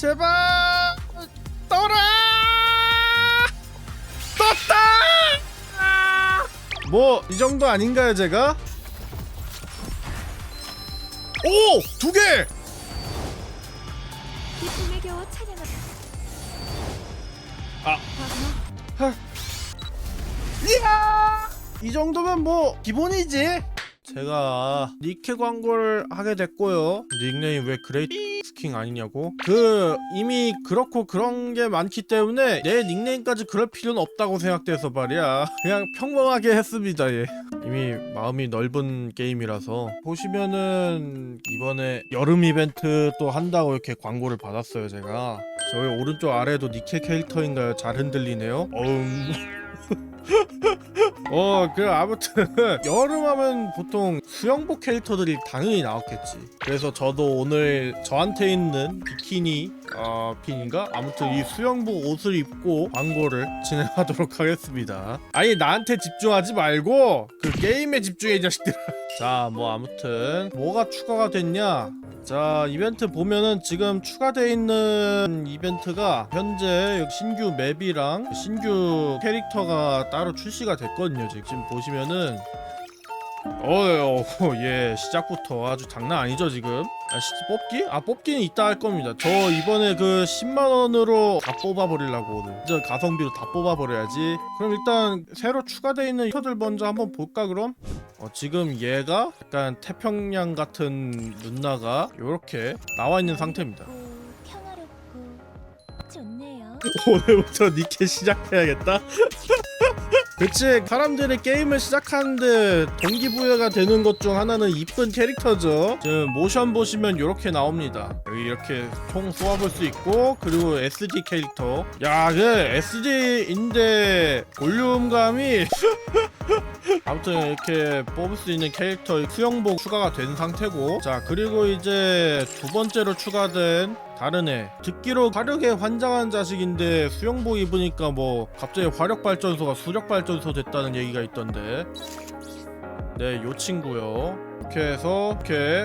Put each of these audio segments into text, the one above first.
제발 떠라 떴다 뭐이 정도 아닌가요 제가 오 두 개! 기쁨에 겨워 찬양을 아. 이야! 이 정도면 뭐 기본이지. 제가 니케 광고를 하게 됐고요. 닉네임 왜 그레이트 스킹 아니냐고? 그 이미 그렇고 그런 게 많기 때문에 내 닉네임까지 그럴 필요는 없다고 생각돼서 말이야. 그냥 평범하게 했습니다. 예. 이미 마음이 넓은 게임이라서 보시면은 이번에 여름 이벤트 또 한다고 이렇게 광고를 받았어요 제가 저희 오른쪽 아래도 니케 캐릭터인가요? 잘 흔들리네요. 어음. 어, 그 아무튼 여름 하면 보통 수영복 캐릭터들이 당연히 나왔겠지. 그래서 저도 오늘 저한테 있는 비키니 어, 핀인가? 아무튼 이 수영복 옷을 입고 광고를 진행하도록 하겠습니다. 아니 나한테 집중하지 말고 그 게임에 집중해 이 자식들아. 자, 뭐 아무튼 뭐가 추가가 됐냐? 자 이벤트 보면은 지금 추가되어 있는 이벤트가 현재 신규 맵이랑 신규 캐릭터가 따로 출시가 됐거든요 지금 보시면은 어예 예, 시작부터 아주 장난 아니죠 지금 아 시, 뽑기? 아 뽑기는 이따 할 겁니다 저 이번에 그 10만원으로 다 뽑아버리려고 오늘 저 가성비로 다 뽑아버려야지 그럼 일단 새로 추가되어 있는 캐릭터들 먼저 한번 볼까 그럼? 어, 지금 얘가 약간 태평양 같은 누나가 이렇게 나와 있는 상태입니다. 평화롭고 좋네요. 오늘부터 니케 시작해야겠다. 그치 사람들이 게임을 시작하는데 동기부여가 되는 것 중 하나는 이쁜 캐릭터죠. 지금 모션 보시면 이렇게 나옵니다. 여기 이렇게 총 쏘아볼 수 있고 그리고 SD 캐릭터. 야그 SD인데 볼륨감이 아무튼 이렇게 뽑을 수 있는 캐릭터 수영복 추가가 된 상태고. 자 그리고 이제 두 번째로 추가된 애 듣기로 화력에 환장한 자식인데 수영복 입으니까 뭐 갑자기 화력 발전소가 수력 발전소 됐다는 얘기가 있던데 네 요 친구요 이렇게 해서 이렇게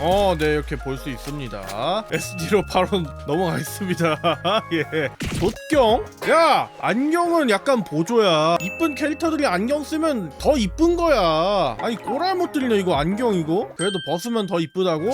어, 네, 이렇게 볼 수 있습니다. SD로 바로 넘어가겠습니다. 예. 돛경? 야! 안경은 약간 보조야. 이쁜 캐릭터들이 안경 쓰면 더 이쁜 거야. 아니, 꼬랄 못 들려, 이거 안경, 이거? 그래도 벗으면 더 이쁘다고?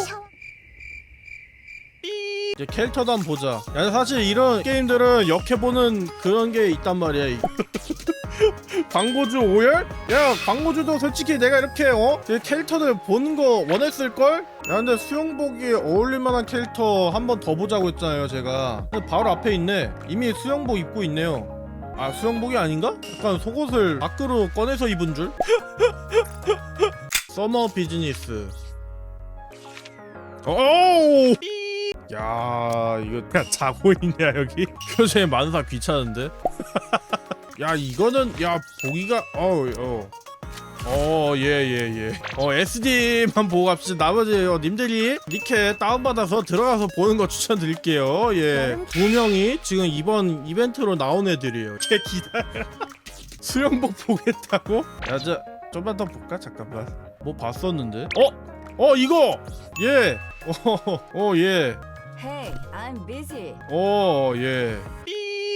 이제 캐릭터도 한번 보자. 야, 사실 이런 게임들은 역해보는 그런 게 있단 말이야. 이- 광고주 오열? 야 광고주도 솔직히 내가 이렇게 어? 그 캐릭터들 보는 거 원했을걸? 야 근데 수영복이 어울릴만한 캐릭터 한 번 더 보자고 했잖아요 제가 근데 바로 앞에 있네 이미 수영복 입고 있네요 아 수영복이 아닌가? 약간 속옷을 밖으로 꺼내서 입은 줄? 서머 비즈니스 어우 야 이거 그냥 자고 있냐 여기? 표정에 만사 귀찮은데? 야 이거는 야 보기가 어우 어. 어, 예, 예, 예. 어, SD만 보고 갑시다. 나머지, 어, 님들이 니케 다운받아서 들어가서 보는 거 추천드릴게요. 예. 두 명이 지금 이번 이벤트로 나온 애들이에요. 걔 기다려. 수영복 보겠다고? 야, 저, 좀만 더 볼까? 잠깐만. 뭐 봤었는데? 어? 어, 이거! 예. 어, 어, 예. Hey, I'm busy. 어, 예.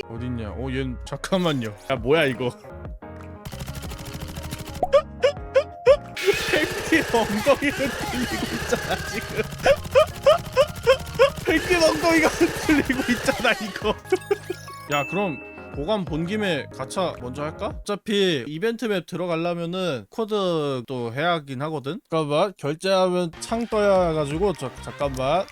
어딨냐? 어, 얘 잠깐만요. 야, 뭐야 이거? 펭귄 엉덩이가 흔들리고 있잖아 지금. 펭귄 엉덩이가 흔들리고 있잖아 이거. 야, 그럼 보관 본 김에 가차 먼저 할까? 어차피 이벤트 맵 들어가려면은 코드 또 해야 하긴 하거든. 잠깐만 결제하면 창 떠야 가지고 저, 잠깐만.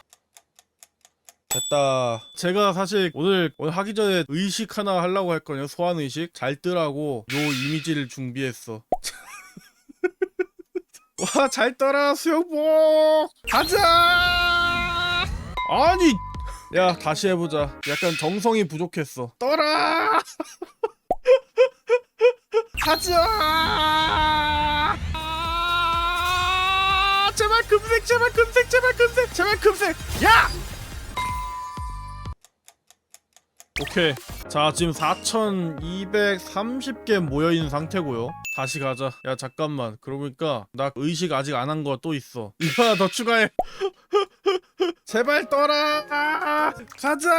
됐다. 제가 사실 오늘 오늘 하기 전에 의식 하나 하려고 했거든요. 소환 의식. 잘 뜨라고 요 이미지를 준비했어. 와, 잘 떠라 수영복. 가자. 아니, 야 다시 해보자. 약간 정성이 부족했어. 떠라. 가자. 아, 제발 금색, 제발 금색, 제발 금색, 제발 금색. 야! 오케이. 자 지금 4230개 모여있는 상태고요. 다시 가자. 야 잠깐만. 그러고 보니까 나 의식 아직 안 한 거 또 있어. 이거 하나 더 추가해. 제발 떠라. 가자.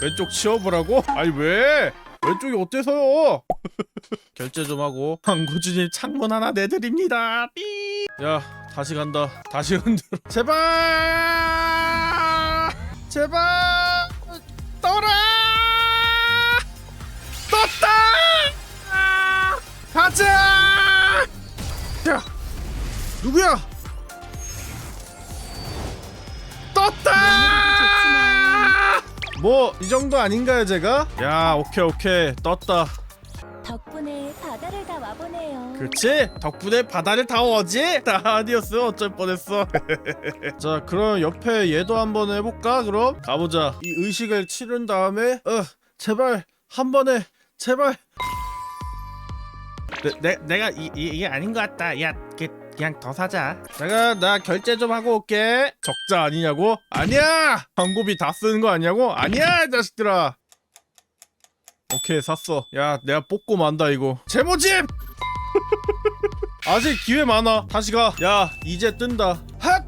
왼쪽 치워보라고? 아니 왜? 왼쪽이 어때서요? 결제 좀 하고 황구주님 창문 하나 내드립니다. 삐 야 다시 간다. 다시 흔들어. 제발 제발 떠라! 떴다! 가자! 야 누구야? 떴다! 뭐 이 정도 아닌가요 제가? 야 오케이 오케이. 떴다 덕분에 바다를 다 와보네요. 그치? 덕분에 바다를 다 오지? 다 아니었으면 어쩔 뻔했어 자 그럼 옆에 얘도 한번 해볼까 그럼? 가보자 이 의식을 치른 다음에 어 제발 한 번에 제발 내, 내, 내가 이, 이, 이 게 아닌 것 같다 야 그, 그냥 더 사자 내가 나 결제 좀 하고 올게 적자 아니냐고? 아니야! 광고비 다 쓰는 거 아니냐고? 아니야 이 자식들아 오케이 샀어. 야 내가 뽑고 만다 이거. 제모집! 아직 기회 많아. 다시 가야 이제 뜬다. 핫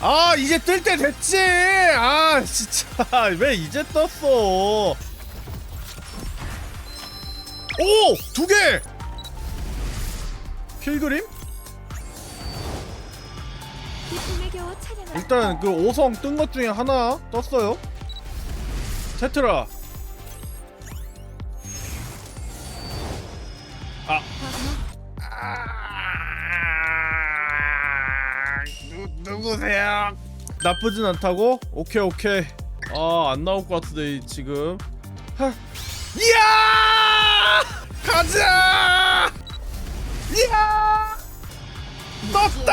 아 이제 뜰 때 됐지! 아 진짜. 왜 이제 떴어? 오 두 개! 필그림? 기쁨의 겨워 찬양합니다. 일단 그 5성 뜬 것 중에 하나 떴어요. 테트라 누, 누구세요? 나쁘진 않다고? 오케이 오케이 아 안 나올 것 같은데 지금 하. 이야 가자 이야 떴다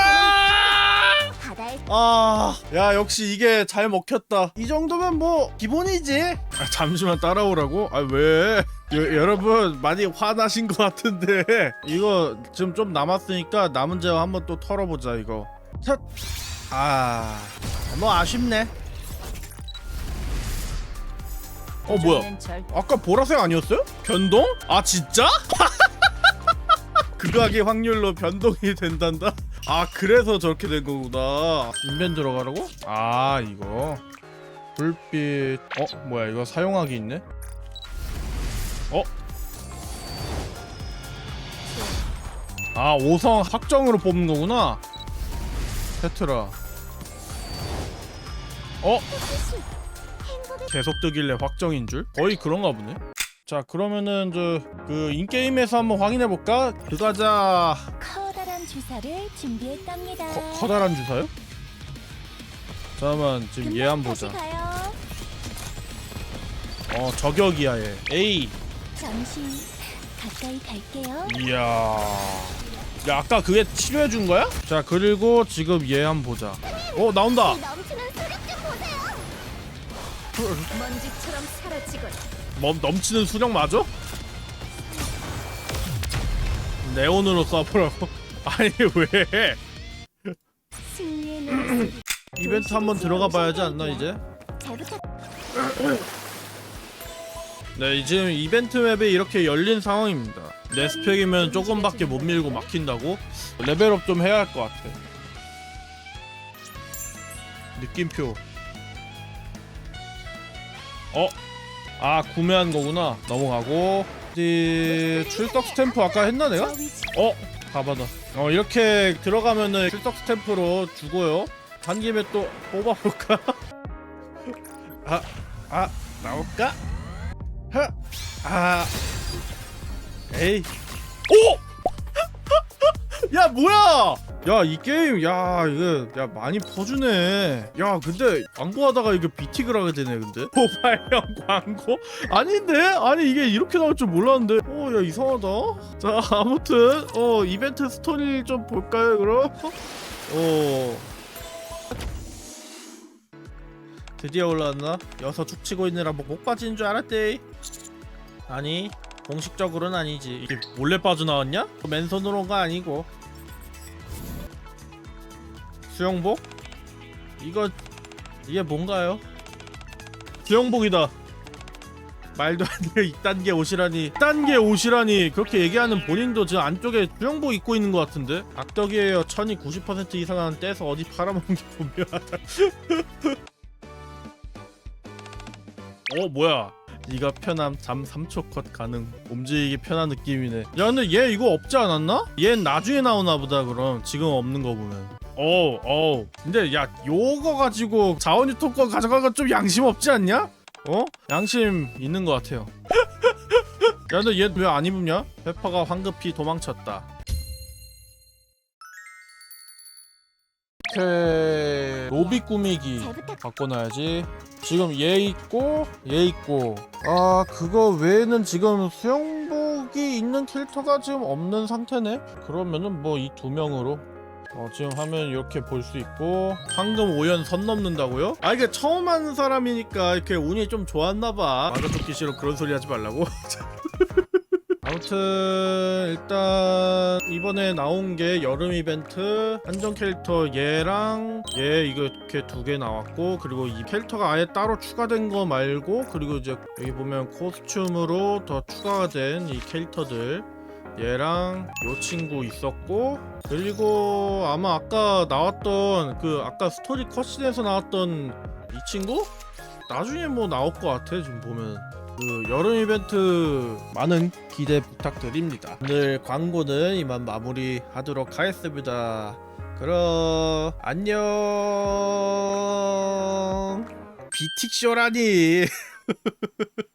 바다에 아, 야 역시 이게 잘 먹혔다. 이 정도면 뭐 기본이지. 아, 잠시만 따라오라고? 아 왜? 여, 여러분 많이 화나신 것 같은데 이거 지금 좀 남았으니까 남은 제어 한번 또 털어보자 이거. 첫. 아, 뭐 아쉽네. 어 뭐야? 아까 보라색 아니었어요? 변동? 아 진짜? 극악의 확률로 변동이 된단다. 아 그래서 저렇게 된 거구나. 인벤 들어가라고? 아 이거 불빛. 어 뭐야 이거 사용하기 있네? 어? 아 5성 확정으로 뽑는 거구나. 테트라. 어? 계속 뜨길래 확정인 줄? 거의 그런가 보네. 자 그러면은 저 그 인게임에서 한번 확인해 볼까? 들어가자. 커다란 주사를 준비했답니다. 커, 커다란 주사요? 잠깐만 지금 얘 한번 다시 보자. 어 저격이야 얘. A. 잠시 가까이 갈게요. 이야. 야 아까 그게 치료해 준 거야? 자 그리고 지금 얘 한 번 보자. 어 나온다. 먼지처럼 사라지거나 멈 넘치는 수령 맞아? 네온으로 쏴보라고. 아니 왜? 승리의 노래 이벤트 한번 들어가 봐야지 않나 이제? 잘 부탁. 네 지금 이벤트 맵이 이렇게 열린 상황입니다 내 스펙이면 조금밖에 못 밀고 막힌다고? 레벨업 좀 해야 할 것 같아 느낌표 어? 아 구매한 거구나 넘어가고 어디 출석 스탬프 아까 했나 내가? 어? 가봐다 어 이렇게 들어가면은 출석 스탬프로 주고요 간 김에 또 뽑아볼까? 아, 아 나올까? 하, 아, 에이, 오! 야 뭐야? 야 이 게임 야 이거 야 많이 퍼주네. 야 근데 광고하다가 이게 비틱을 하게 되네 근데 모바일형 광고 아닌데 아니 이게 이렇게 나올 줄 몰랐는데 어야 이상하다. 자 아무튼 어 이벤트 스토리 좀 볼까요 그럼? 어 드디어 올라왔나? 여서 죽치고 있느라 뭐못 빠지는 줄 알았대. 아니 공식적으로는 아니지. 이게 몰래 빠져나왔냐? 맨손으로 온거 아니고. 수영복? 이거 이게 뭔가요? 수영복이다. 말도 안 돼. 2단계 옷이라니. 2단계 옷이라니. 그렇게 얘기하는 본인도 지금 안쪽에 수영복 입고 있는 것 같은데. 악덕이에요. 천이 90% 이상은 떼서 어디 팔아먹는 게 분명하다. 어 뭐야? 네가 편함 잠 3초 컷 가능 움직이기 편한 느낌이네 야 근데 얘 이거 없지 않았나? 얘 나중에 나오나 보다 그럼 지금 없는 거 보면 어우 어우 근데 야 요거 가지고 자원 유통 거 가져가가 좀 양심 없지 않냐? 어? 양심 있는 것 같아요 야 근데 얘 왜 안 입냐? 페퍼가 황급히 도망쳤다 오케이 로비 꾸미기. 바꿔놔야지 지금 얘 있고 얘 있고. 아 그거 외에는 지금 수영복이 있는 캐릭터가 지금 없는 상태네? 그러면은 뭐 이 두 명으로. 어, 지금 하면 이렇게 볼 수 있고. 황금 5연 선 넘는다고요? 아 이게 처음 하는 사람이니까 이렇게 운이 좀 좋았나봐. 듣기 싫어 그런 소리 하지 말라고 아무튼 일단 이번에 나온 게 여름 이벤트 한정 캐릭터 얘랑 얘 이거 이렇게 두 개 나왔고 그리고 이 캐릭터가 아예 따로 추가된 거 말고 그리고 이제 여기 보면 코스튬으로 더 추가가 된 이 캐릭터들 얘랑 요 친구 있었고 그리고 아마 아까 나왔던 그 아까 스토리 컷신에서 나왔던 이 친구? 나중에 뭐 나올 것 같아 지금 보면 그 여름 이벤트 많은 기대 부탁드립니다. 오늘 광고는 이만 마무리하도록 하겠습니다. 그럼 안녕. 비틱쇼라니.